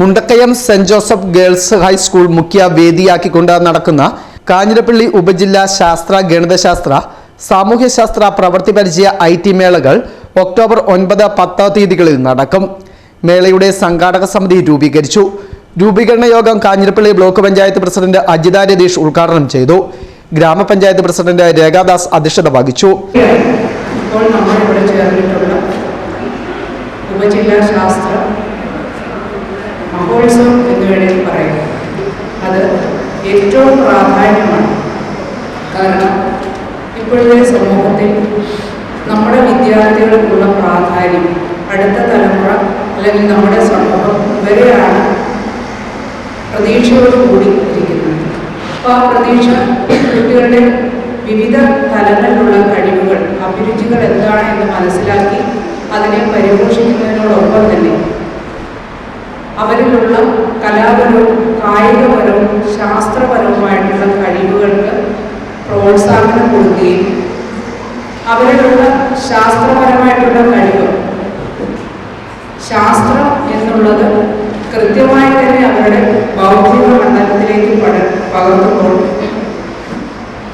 Mundakayam Saint Joseph girls high school മുഖ്യ വേദിയാക്കിക്കൊണ്ട് നടക്കുന്ന കാഞ്ഞിരപ്പള്ളി ഉപജില്ലാ ശാസ്ത്ര ഗണിതശാസ്ത്ര സാമൂഹ്യശാസ്ത്ര പ്രവൃത്തി പരിചയ ഐ ടി മേളകൾ ഒക്ടോബർ ഒൻപത് പത്ത് തീയതികളിൽ നടക്കും. മേളയുടെ സംഘാടക സമിതി രൂപീകരിച്ചു. രൂപീകരണ യോഗം കാഞ്ഞിരപ്പള്ളി ബ്ലോക്ക് പഞ്ചായത്ത് പ്രസിഡന്റ് അജിത രതീഷ് ഉദ്ഘാടനം ചെയ്തു. ഗ്രാമപഞ്ചായത്ത് പ്രസിഡന്റ് രേഖാദാസ് അധ്യക്ഷത വഹിച്ചു. ഇപ്പോൾ ചേർന്നിട്ടുള്ള ഉപജില്ലാ ശാസ്ത്ര മഹോത്സവം എന്ന് വേണമെങ്കിൽ പറയാം. അത് ഏറ്റവും പ്രാധാന്യമാണ്. കാരണം ഇപ്പോഴത്തെ സമൂഹത്തിൽ നമ്മുടെ വിദ്യാർത്ഥികൾക്കുള്ള പ്രാധാന്യം അടുത്ത തലമുറ അല്ലെങ്കിൽ നമ്മുടെ സമൂഹം ഇവരെയാണ് പ്രതീക്ഷയോടുകൂടി ഇരിക്കുന്നത്. അപ്പോൾ ആ പ്രതീക്ഷ കുട്ടികളുടെ വിവിധ തലങ്ങളിലുള്ള കഴിവുകൾ അഭിരുചികൾ എന്താണ് എന്ന് മനസ്സിലാക്കി അതിനെ പരിപോഷിക്കുന്നതിനോടൊപ്പം തന്നെ അവരിലുള്ള കലാപരവും കായികപരവും ശാസ്ത്രപരവുമായിട്ടുള്ള കഴിവുകൾക്ക് പ്രോത്സാഹനം കൊടുക്കുകയും അവരിലുള്ള ശാസ്ത്രപരമായിട്ടുള്ള കഴിവ് ശാസ്ത്രം എന്നുള്ളത് കൃത്യമായി തന്നെ അവരുടെ ബൗദ്ധിക മണ്ഡലത്തിലേക്ക് പട പകർത്തുമ്പോൾ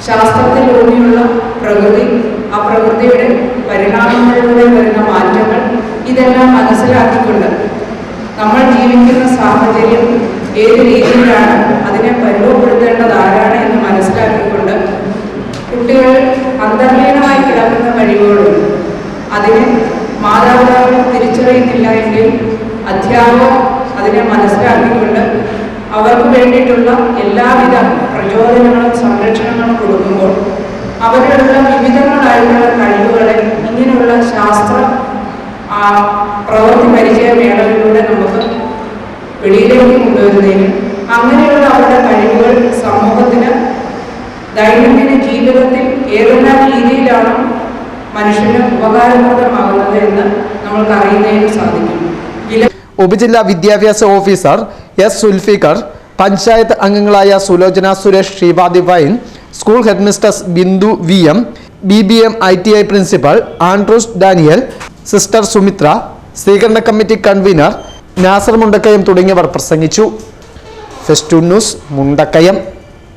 ശാസ്ത്രത്തിലൂന്നിയുള്ള പ്രകൃതി ആ പ്രകൃതിയുടെ പരിണാമങ്ങളിലൂടെ വരുന്ന മാറ്റങ്ങൾ ഇതെല്ലാം മനസ്സിലാക്കിക്കൊണ്ട് നമ്മൾ ജീവിക്കുന്ന സാഹചര്യം ഏത് രീതിയിലാണ് അതിനെ പരിമപ്പെടുത്തേണ്ടത് ആരാണ് എന്ന് മനസ്സിലാക്കിക്കൊണ്ട് കുട്ടികൾ അന്തർലീനമായി കിടക്കുന്ന കഴിവുകളുണ്ട് അതിനെ മാതാപിതാക്കൾ തിരിച്ചറിയുന്നില്ല എങ്കിൽ അധ്യാപകർ അതിനെ മനസ്സിലാക്കിക്കൊണ്ട് അവർക്ക് വേണ്ടിയിട്ടുള്ള എല്ലാവിധ പ്രചോദനങ്ങളും സംരക്ഷണങ്ങളും കൊടുക്കുമ്പോൾ അവരിലുള്ള വിവിധങ്ങളായിട്ടുള്ള കഴിവുകളെ ഇങ്ങനെയുള്ള ശാസ്ത്ര ആ, പ്രവൃത്തി പരിചയ മേളകളിലൂടെ നമുക്ക് വെളിയിലേക്ക് കൊണ്ടുവരുന്നതിനും അങ്ങനെയുള്ള അവരുടെ കഴിവുകൾ സമൂഹത്തിന് ദൈനംദിന ജീവിതത്തിൽ ഏതെല്ലാം രീതിയിലാണ് മനുഷ്യന് ഉപകാരപ്രദമാകുന്നത് എന്ന് നമ്മൾക്ക് അറിയുന്നതിന് സാധിക്കും ഉപജില്ലാ വിദ്യാഭ്യാസ ഓഫീസർ എസ് സുൽഫിക്കർ പഞ്ചായത്ത് അംഗങ്ങളായ Sulochana Suresh Sreepadi wine school headmistress Bindu V M B B M I T I principal Andrews Daniel sister Sumithra സ്വീകരണ കമ്മിറ്റി കൺവീനർ നാസർ മുണ്ടക്കയം തുടങ്ങിയവർ പ്രസംഗിച്ചു. Fest news Mundakayam.